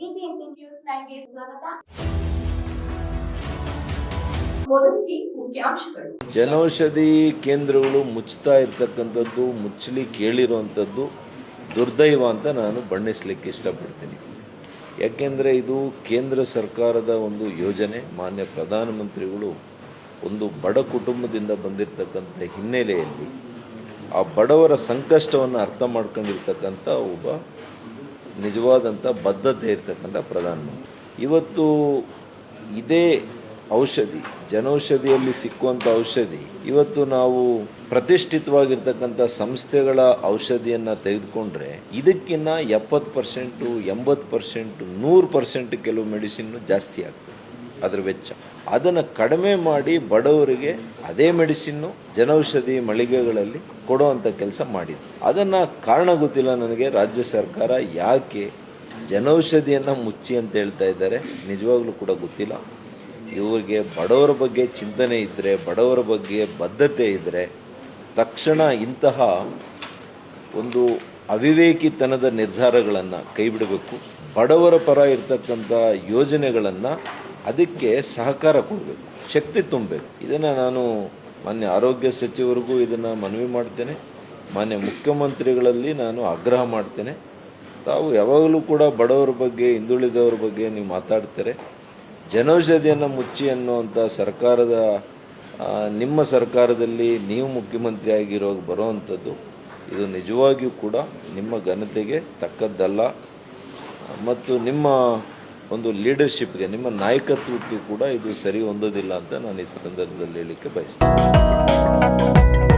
News ಸ್ವಾಗತ. ಜನೌಷಧಿ ಕೇಂದ್ರಗಳು ಮುಚ್ಚುತ್ತಾ ಇರ್ತಕ್ಕಂಥದ್ದು, ಮುಚ್ಚಲಿ ಕೇಳಿರುವಂಥದ್ದು ದುರ್ದೈವ ಅಂತ ನಾನು ಬಣ್ಣಿಸ್ಲಿಕ್ಕೆ ಇಷ್ಟಪಡ್ತೀನಿ. ಯಾಕೆಂದರೆ ಇದು ಕೇಂದ್ರ ಸರ್ಕಾರದ ಒಂದು ಯೋಜನೆ, ಮಾನ್ಯ ಪ್ರಧಾನಮಂತ್ರಿಗಳು ಒಂದು ಬಡ ಕುಟುಂಬದಿಂದ ಬಂದಿರತಕ್ಕಂಥ ಹಿನ್ನೆಲೆಯಲ್ಲಿ ಆ ಬಡವರ ಸಂಕಷ್ಟವನ್ನು ಅರ್ಥ ಮಾಡ್ಕೊಂಡಿರ್ತಕ್ಕಂಥ ಒಬ್ಬ ನಿಜವಾದಂಥ ಬದ್ಧತೆ ಇರ್ತಕ್ಕಂಥ ಪ್ರಧಾನಮಂತ್ರಿ ಇವತ್ತು ಇದೇ ಔಷಧಿ, ಜನೌಷಧಿಯಲ್ಲಿ ಸಿಕ್ಕುವಂಥ ಔಷಧಿ, ಇವತ್ತು ನಾವು ಪ್ರತಿಷ್ಠಿತವಾಗಿರ್ತಕ್ಕಂಥ ಸಂಸ್ಥೆಗಳ ಔಷಧಿಯನ್ನು ತೆಗೆದುಕೊಂಡ್ರೆ ಇದಕ್ಕಿನ್ನ ಎಪ್ಪತ್ತು ಪರ್ಸೆಂಟು, ಎಂಬತ್ತು ಪರ್ಸೆಂಟು, ನೂರು ಪರ್ಸೆಂಟ್ ಕೆಲವು ಮೆಡಿಸಿನ್ ಜಾಸ್ತಿ ಆಗ್ತದೆ. ಅದರ ವೆಚ್ಚ. ಅದನ್ನು ಕಡಿಮೆ ಮಾಡಿ ಬಡವರಿಗೆ ಅದೇ ಮೆಡಿಸಿನ್ನು, ಜನೌಷಧಿ, ಮಳಿಗೆಗಳಲ್ಲಿ ಕೊಡುವಂಥ ಕೆಲಸ ಮಾಡಿದ್ರು. ಅದನ್ನು ಕಾರಣ ಗೊತ್ತಿಲ್ಲ ನನಗೆ, ರಾಜ್ಯ ಸರ್ಕಾರ ಯಾಕೆ ಜನೌಷಧಿಯನ್ನು ಮುಚ್ಚಿ ಅಂತ ಹೇಳ್ತಾ ಇದ್ದಾರೆ, ನಿಜವಾಗ್ಲೂ ಕೂಡ ಗೊತ್ತಿಲ್ಲ. ಇವರಿಗೆ ಬಡವರ ಬಗ್ಗೆ ಚಿಂತನೆ ಇದ್ದರೆ ಬಡವರ ಬಗ್ಗೆ ಬದ್ಧತೆ ಇದ್ದರೆ ತಕ್ಷಣ ಇಂತಹ ಒಂದು ಅವಿವೇಕಿತನದ ನಿರ್ಧಾರಗಳನ್ನು ಕೈಬಿಡಬೇಕು. ಬಡವರ ಪರ ಇರತಕ್ಕಂಥ ಯೋಜನೆಗಳನ್ನು ಅದಕ್ಕೆ ಸಹಕಾರ ಕೊಡಬೇಕು, ಶಕ್ತಿ ತುಂಬಬೇಕು. ಇದನ್ನು ನಾನು ಮಾನ್ಯ ಆರೋಗ್ಯ ಸಚಿವರಿಗೂ ಇದನ್ನು ಮನವಿ ಮಾಡ್ತೇನೆ. ಮಾನ್ಯ ಮುಖ್ಯಮಂತ್ರಿಗಳಲ್ಲಿ ನಾನು ಆಗ್ರಹ ಮಾಡ್ತೇನೆ. ತಾವು ಯಾವಾಗಲೂ ಕೂಡ ಬಡವರ ಬಗ್ಗೆ, ಹಿಂದುಳಿದವರ ಬಗ್ಗೆ ನೀವು ಮಾತಾಡ್ತಾರೆ. ಜನೌಷಧಿಯನ್ನು ಮುಚ್ಚಿ ಅನ್ನುವಂಥ ಸರ್ಕಾರದ ನಿಮ್ಮ ಸರ್ಕಾರದಲ್ಲಿ ನೀವು ಮುಖ್ಯಮಂತ್ರಿ ಬರೋ ಬರುವಂಥದ್ದು ಇದು ನಿಜವಾಗಿಯೂ ಕೂಡ ನಿಮ್ಮ ಘನತೆಗೆ ತಕ್ಕದ್ದಲ್ಲ. ಮತ್ತು ನಿಮ್ಮ ಒಂದು ಲೀಡರ್ಶಿಪ್ಗೆ ನಿಮ್ಮ ನಾಯಕತ್ವಕ್ಕೆ ಕೂಡ ಇದು ಸರಿ ಹೊಂದೋದಿಲ್ಲ ಅಂತ ನಾನು ಈ ಸಂದರ್ಭದಲ್ಲಿ ಹೇಳಲಿಕ್ಕೆ ಬಯಸ್ತೇನೆ.